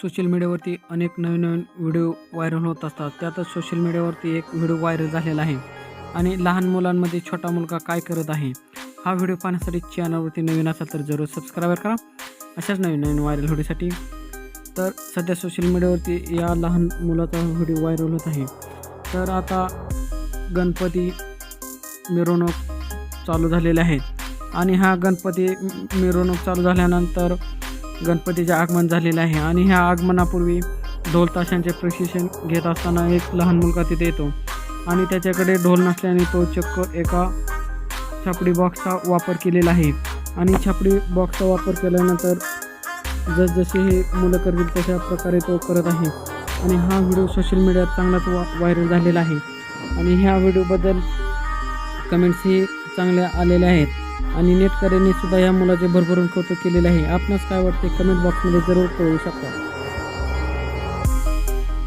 Social मीडियावरती अनेक नवीन नवीन video viral होत असतात. त्यातच सोशल मीडियावरती एक व्हिडिओ व्हायरल झालेला आहे. आणि लहान मुलांमध्ये छोटा मुलगा काय करत आहे? हा व्हिडिओ पाहण्यासाठी चॅनलवरती नवीन असाल तर जरूर सबस्क्राईब करा. अशाच नवीन नवीन व्हायरल व्हिडिओसाठी. तर सध्या सोशल मीडियावरती या लहान मुलाचा व्हिडिओ व्हायरल होत आहे. तर आता गणपती मिरवणूक चालू झालेले आहेत आणि हा गणपती मिरवणूक चालू झाल्यानंतर गणपतीचे आगमन झालेले आहे आणि ह्या आगमनापूर्वी ढोल ताशांचे प्रशिक्षण घेत असताना एक लहान मुलगा तिथे येतो. आणि त्याच्याकडे ढोल नसल्याने तो चक्क एका छापडी बॉक्सचा वापर केलेला आहे. आणि छापडी बॉक्सचा वापर केल्यानंतर जसजसे हे मुलं करतील तशा प्रकारे तो करत आहे. आणि हा व्हिडिओ सोशल मीडियात चांगलाच वा व्हायरल झालेला आहे. आणि ह्या व्हिडिओबद्दल कमेंट्सही चांगल्या आलेल्या आहेत. आणि नेटकऱ्यांनी सुद्धा या मुलाचे भरभरून कौतुक केलेले आहे. आपणास काय वाटते कमेंट बॉक्समध्ये जरूर कळवू शकता.